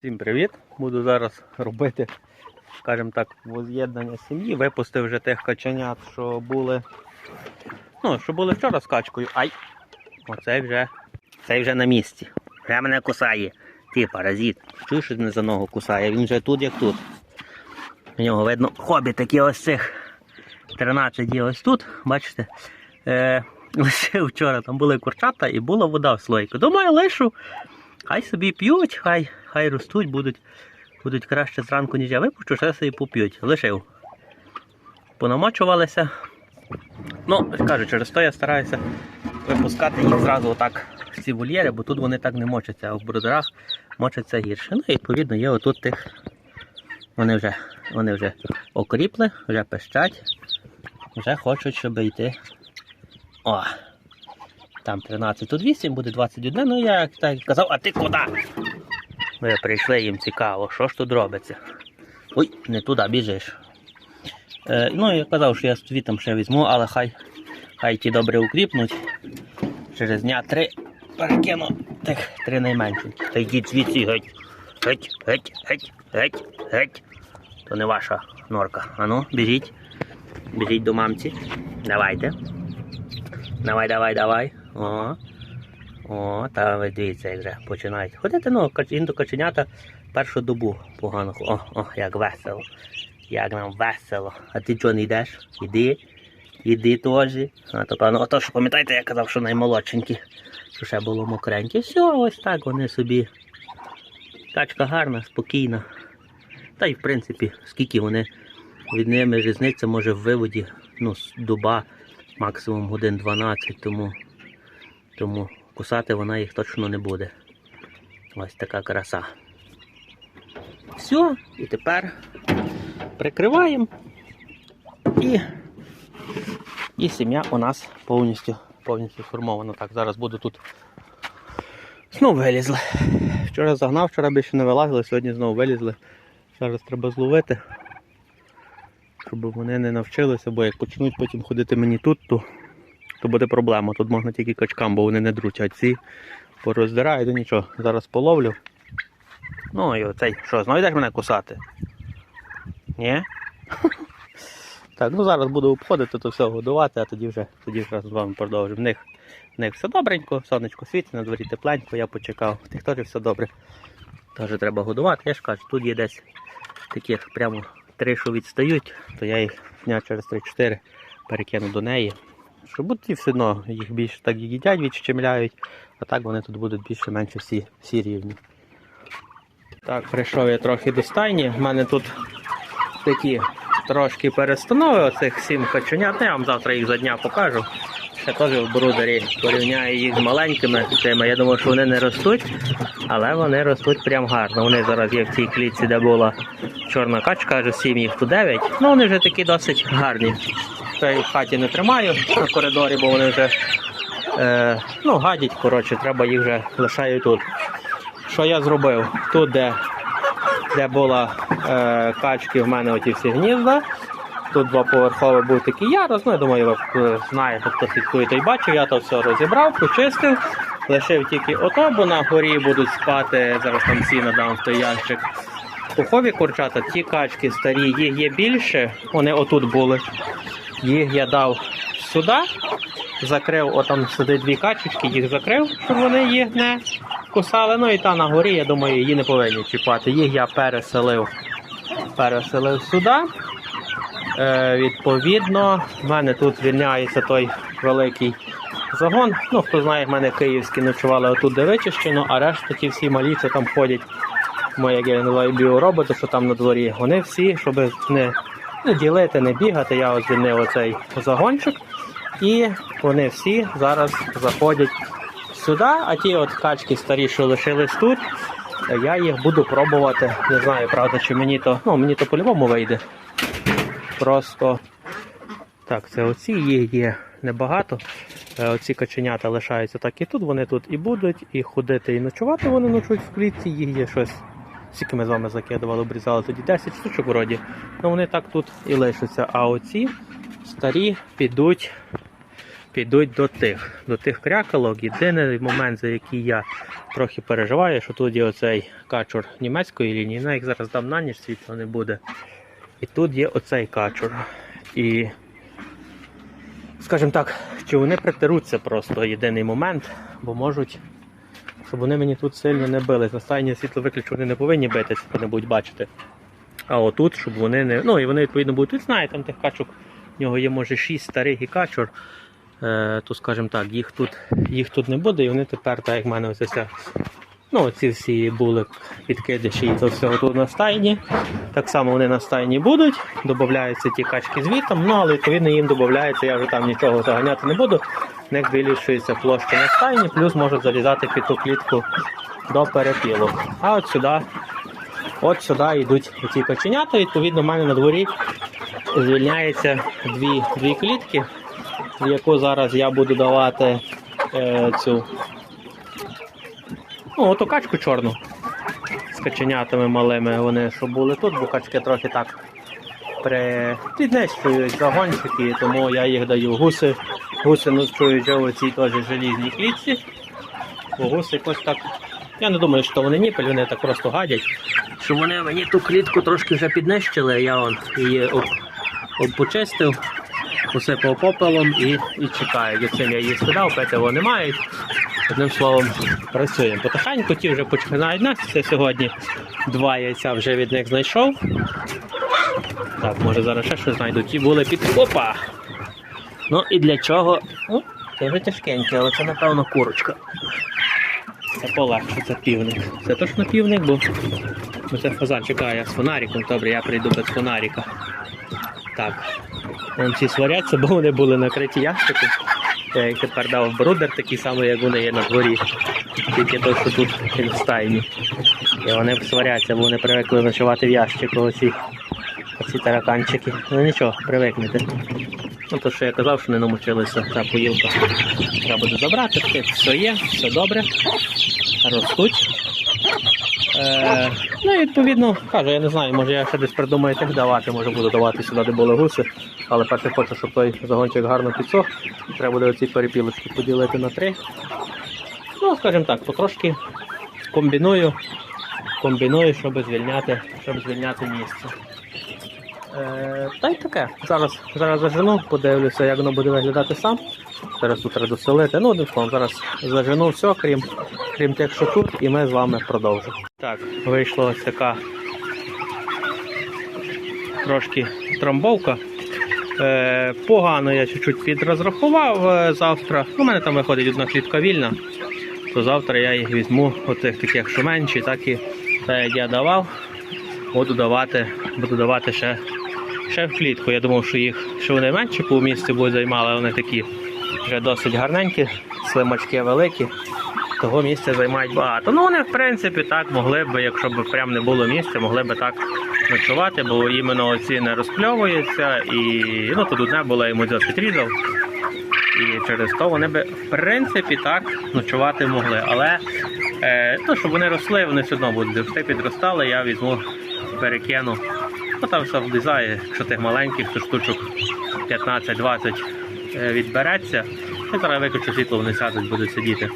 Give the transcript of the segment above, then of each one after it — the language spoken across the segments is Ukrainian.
Всім привіт! Буду зараз робити, скажімо так, воз'єднання сім'ї. Випустив вже тих каченят, що були. Ну, що були вчора з качкою. Ай! Оцей вже. Цей вже на місці. Вже мене кусає. Ти паразит. Чуєш, що не за ногу кусає? Він вже тут, як тут. У нього видно хобі такі ось цих 13 є ось тут. Бачите? Е, лише вчора там були курчата і була вода в слойку. Думаю, лишу. Хай собі п'ють, хай, хай ростуть, будуть, будуть краще зранку, ніж я випущу, ще собі поп'ють. Лишив. Понамочувалися. Ну, кажу, через то я стараюся випускати їх зразу отак в ці вольєри, бо тут вони так не мочаться, а в бродерах мочаться гірше. Ну і відповідно є отут тих. Вони вже, вони вже окріпли, вже пищать, вже хочуть, щоб йти. О! Там 13, тут 8, буде 21. Ну я так казав, а ти куди? Ви прийшли їм цікаво, що ж тут робиться. Ой, не туди біжиш. Е, ну, я казав, що я світом ще візьму, але хай, хай ті добре укріпнуть. Через дня три перекину тих три найменші. Та йдіть звідси геть. Геть, геть, геть, геть, геть. То не ваша норка. Ану, біжіть. Біжіть до мамці. Давайте. Давай, давай, давай. О. О, та ви дивіться, як вже починають. Ходити, ну, кач- індокаченята першу добу погано. О, о, як весело. Як нам весело. А ти чого не йдеш? Іди. Іди теж. А то певно, ото що пам'ятаєте, я казав, що наймолодшенькі. Що ще було мокреньке. Все, ось так вони собі. Качка гарна, спокійна. Та й в принципі, скільки вони від ними різниця може в виводі, ну, доба максимум годин 12, тому, тому кусати вона їх точно не буде. Ось така краса. Все, і тепер прикриваємо. І, і сім'я у нас повністю, повністю сформована. Так, зараз буду тут. Знову вилізли. Вчора загнав, вчора більше не вилазили, сьогодні знову вилізли. Зараз треба зловити щоб вони не навчилися, бо як почнуть потім ходити мені тут, то, то буде проблема. Тут можна тільки качкам, бо вони не дручать. Ці пороздирають, то нічого. Зараз половлю. Ну і оцей, що, знову йдеш мене кусати? Ні? Так, ну зараз буду обходити, то все годувати, а тоді вже тоді вже з вами продовжу. В них, в них все добренько, сонечко світить, на дворі тепленько, я почекав. В тих теж все добре. Теж треба годувати. Я ж кажу, тут є десь таких прямо три, що відстають, то я їх дня через 3-4 перекину до неї. Бути все одно їх більше так їдять, відщемляють, а так вони тут будуть більше-менше всі, всі рівні. Так, прийшов я трохи до стайні. У мене тут такі трошки перестанови, оцих сім каченят. Я вам завтра їх за дня покажу. Ще теж в брудері порівняю їх з маленькими тими. Я думав, що вони не ростуть, але вони ростуть прям гарно. Вони зараз є в цій клітці, де була чорна качка, аж 7 їх тут 9. Ну вони вже такі досить гарні. Я в хаті не тримаю на коридорі, бо вони вже е, ну, гадять, коротше, треба їх вже лишаю тут. Що я зробив? Тут, де, де була е, качки, в мене оті всі гнізда. Тут двоповерховий був такий ярус, ну я думаю, ви знаєте, хто слідкує, той бачив, я то все розібрав, почистив, лишив тільки ото, бо на горі будуть спати, зараз там сіно дам в той ящик. Пухові курчата, ті качки старі, їх є більше, вони отут були. Їх я дав сюди, закрив, отам сидить дві качечки, їх закрив, щоб вони їх не кусали. Ну і та на горі, я думаю, її не повинні чіпати. Їх я переселив, переселив сюди. Е, відповідно, в мене тут звільняється той великий загон. Ну, хто знає, в мене київські ночували отут, де вичищено, а решта ті всі малі, що там ходять, мої, як я називаю, біороботи, що там на дворі. Вони всі, щоб не, не ділити, не бігати, я ось звільнив оцей загончик. І вони всі зараз заходять сюди, а ті от качки старі, що лишились тут, я їх буду пробувати. Не знаю, правда, чи мені то, ну мені то по-любому вийде. Просто так, це оці їх є небагато. Е, Оці каченята лишаються так і тут. Вони тут і будуть, і ходити, і ночувати вони ночують в клітці. Їх є щось. Скільки ми з вами закидували, обрізали тоді 10 штучок вроді. Ну вони так тут і лишаться. А оці старі підуть підуть до тих, до тих крякалок. Єдиний момент, за який я трохи переживаю, що тут є оцей качур німецької лінії. Ну, як зараз дам на ніч, світла не буде. І тут є оцей качур. І, скажімо так, чи вони притеруться просто єдиний момент, бо можуть, щоб вони мені тут сильно не били. На стайні світло виключу, вони не повинні битися, вони будуть бачити. А отут, щоб вони не. Ну і вони відповідно будуть, тут знає, там тих качок, в нього є може 6 старих і качур. Е, то скажімо так, їх тут, їх тут не буде, і вони тепер, так як в мене ось ця. Ну, ці всі були підкидиші і то всього тут на стайні. Так само вони на стайні будуть, додаються ті качки звітом, ну але відповідно їм додається, я вже там нічого заганяти не буду. В них збільшується площа на стайні, плюс можуть залізати під ту клітку до перепілок. А от сюди, от сюди йдуть ці каченята. Відповідно, в мене на дворі звільняється дві, дві клітки, в яку зараз я буду давати е, цю ну, оту качку чорну з каченятами малими. Вони що були тут, бо качки трохи так при... піднищують загончики, тому я їх даю гуси. Гуси ночують вже у цій теж желізній клітці. Бо гуси якось так. Я не думаю, що вони ніпель, вони так просто гадять. Що вони мені ту клітку трошки вже піднищили, я он її об, обпочистив, посипав попелом і, і чекаю. Цим я її скидав, пити вони мають. Одним словом, працюємо. Потихеньку ті вже починають нестися сьогодні. Два яйця вже від них знайшов. Так, може зараз ще щось знайду. Ті були під опа. Ну і для чого? Ну, це вже тяжкеньке, але це напевно курочка. Це полегше, це півник. Це точно півник, бо бо це фазан чекає з фонариком. Добре, я прийду без фонарика. Так. Вон ці сваряться, бо вони були накриті ящиком. Я їх тепер дав брудер, такий самий, як вони є на дворі. Тільки той, що тут в стайні. І вони сваряться, бо вони привикли ночувати в ящику оці, оці тараканчики. Ну нічого, привикнете. Ну то, що я казав, що не намучилися, ця поїлка. Треба буде забрати, все є, все добре. Ростуть. Е, ну і відповідно, кажу, я не знаю, може я ще десь придумаю тих давати, може буду давати сюди, де були гуси. Але перше хочу, щоб той загончик гарно підсох. Треба буде оці перепілочки поділити на три. Ну, скажімо так, потрошки комбіную, комбіную, щоб звільняти, щоб звільняти місце. Е, та й таке. Зараз, зараз зажену, подивлюся, як воно буде виглядати сам. Зараз тут треба доселити. Ну, одним словом, зараз зажену все, крім, крім тих, що тут, і ми з вами продовжимо. Так, вийшла ось така трошки трамбовка. Е, погано я чуть-чуть підрозрахував е, завтра. У мене там виходить одна клітка вільна, то завтра я їх візьму, оцих таких, що менші, так і так я давав. Буду давати, буду давати ще, ще в клітку. Я думав, що їх що вони менше по місці будуть займали, але вони такі вже досить гарненькі, слимачки великі. Того місця займають багато. Ну вони в принципі так могли б, якщо б прям не було місця, могли б так ночувати, бо іменно оці не розпльовуються і ну тут одне було йому досить різав. І через то вони би в принципі так ночувати могли. Але е, то, щоб вони росли, вони все одно будуть підростали, я візьму, перекину. Ну там все влізає, якщо тих маленьких, то штучок 15-20 е, відбереться. Я зараз виключу світло, вони сядуть, будуть сидіти.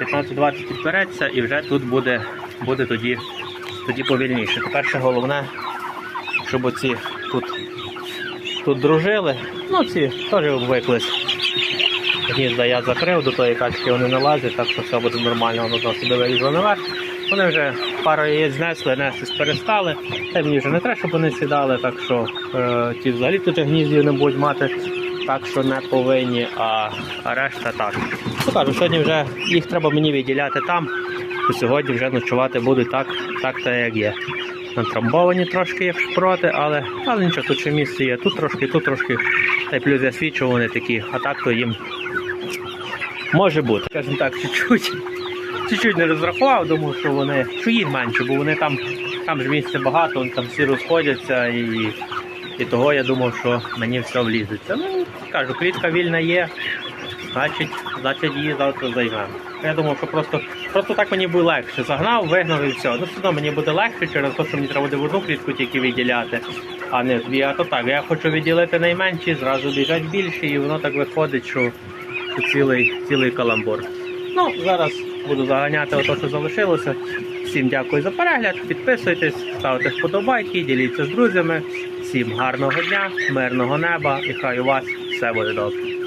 15-20 відбереться і вже тут буде, буде тоді, тоді повільніше. Тепер ще головне, щоб оці тут, тут дружили. Ну ці теж обвиклись. Гнізда я закрив, до тої качки вони не лазять, так що все буде нормально, воно себе вилізло наверх. Вони вже пару яєць знесли, нестись перестали. Та мені вже не треба, щоб вони сідали, так що е, ті взагалі тут гніздів не будуть мати, так що не повинні, а, а решта так. Ну кажу, сьогодні вже їх треба мені відділяти там, то сьогодні вже ночувати будуть так, так та як є. Натрамбовані трошки як шпроти, але, але нічого, тут ще місце є, тут трошки, тут трошки. Та й плюс я свічу, вони такі, а так то їм може бути. Скажімо так, чуть-чуть. Чуть-чуть не розрахував, думав, що вони, що їх менше, бо вони там, там ж місця багато, вони там всі розходяться і, і того я думав, що мені все влізеться. Ну, кажу, клітка вільна є, значить, значить її завтра займемо. Я думав, що просто, просто так мені буде легше. Загнав, вигнав і все. Ну все одно мені буде легше через те, що мені треба буде в одну клітку тільки відділяти, а не дві. А то так, я хочу відділити найменші, зразу біжать більші, і воно так виходить, що просто цілий, цілий каламбур. Ну, зараз буду заганяти ото, що залишилося. Всім дякую за перегляд. Підписуйтесь, ставте вподобайки, діліться з друзями. Всім гарного дня, мирного неба і хай у вас все буде добре.